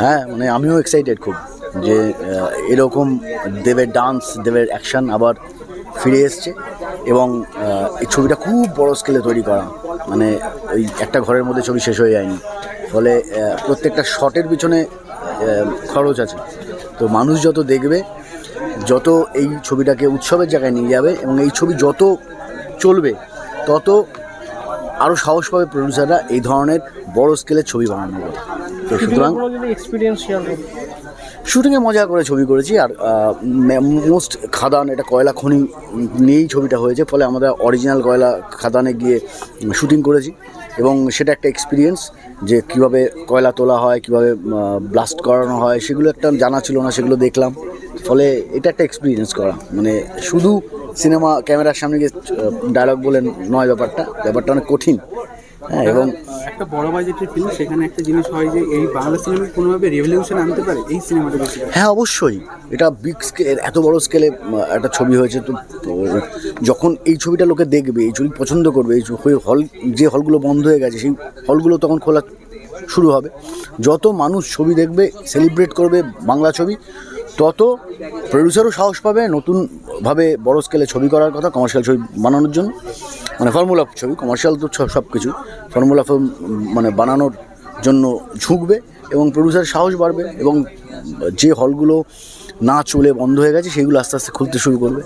হ্যাঁ মানে আমিও এক্সাইটেড খুব যে এরকম দেবের ডান্স দেবের অ্যাকশন আবার ফিরে এসছে এবং এই ছবিটা খুব বড় স্কেলে তৈরি করা। মানে ওই একটা ঘরের মধ্যে ছবি শেষ হয়ে যায়নি। ফলে প্রত্যেকটা শটের পিছনে খরচ আছে। তো মানুষ যত দেখবে, যত এই ছবিটাকে উৎসবের জায়গায় নিয়ে যাবে এবং এই ছবি যত চলবে, তত আরও সাহস পাবে প্রডিউসাররা এই ধরনের বড় স্কেলের ছবি বানানো তো সুতরাং শুটিংয়ে মজা করে ছবি করেছি আর মোস্ট খাদান এটা কয়লা খনি নিয়েই ছবিটা হয়েছে ফলে আমরা অরিজিনাল কয়লা খাদানে গিয়ে শুটিং করেছি। এবং সেটা একটা এক্সপিরিয়েন্স যে কীভাবে কয়লা তোলা হয় কীভাবে ব্লাস্ট করানো হয় সেগুলো একটা জানা ছিল না সেগুলো দেখলাম। ফলে এটা একটা এক্সপিরিয়েন্স করা। মানে শুধু সিনেমা ক্যামেরার সামনে গিয়ে ডায়লগ বলে নয় ব্যাপারটা। ব্যাপারটা অনেক কঠিন। হ্যাঁ এবং একটা বড় বাজেটের ফিল্ম সেখানে একটা জিনিস হয় যে এই বাংলা সিনেমা কোনোভাবে রেভলিউশন আনতে পারে এই সিনেমাটা বেশি হ্যাঁ অবশ্যই। এটা বিগ স্কেল এত বড় স্কেলে একটা ছবি হয়েছে তো তো যখন এই ছবিটা লোকে দেখবে এই ছবি পছন্দ করবে এই হল যে হলগুলো বন্ধ হয়ে গেছে সেই হলগুলো তখন খোলা শুরু হবে। যত মানুষ ছবি দেখবে সেলিব্রেট করবে বাংলা ছবি তত প্রডিউসারও সাহস পাবে নতুনভাবে বড় স্কেলে ছবি করার কথা কমার্শিয়াল ছবি বানানোর জন্য। মানে ফর্মুলা ছবি কমার্শিয়াল তো সব কিছু ফর্মুলা ফিল্ম মানে বানানোর জন্য ঝুঁকবে এবং প্রডিউসার সাহস বাড়বে এবং যে হলগুলো না চলে বন্ধ হয়ে গেছে, সেগুলো আস্তে আস্তে খুলতে শুরু করবে।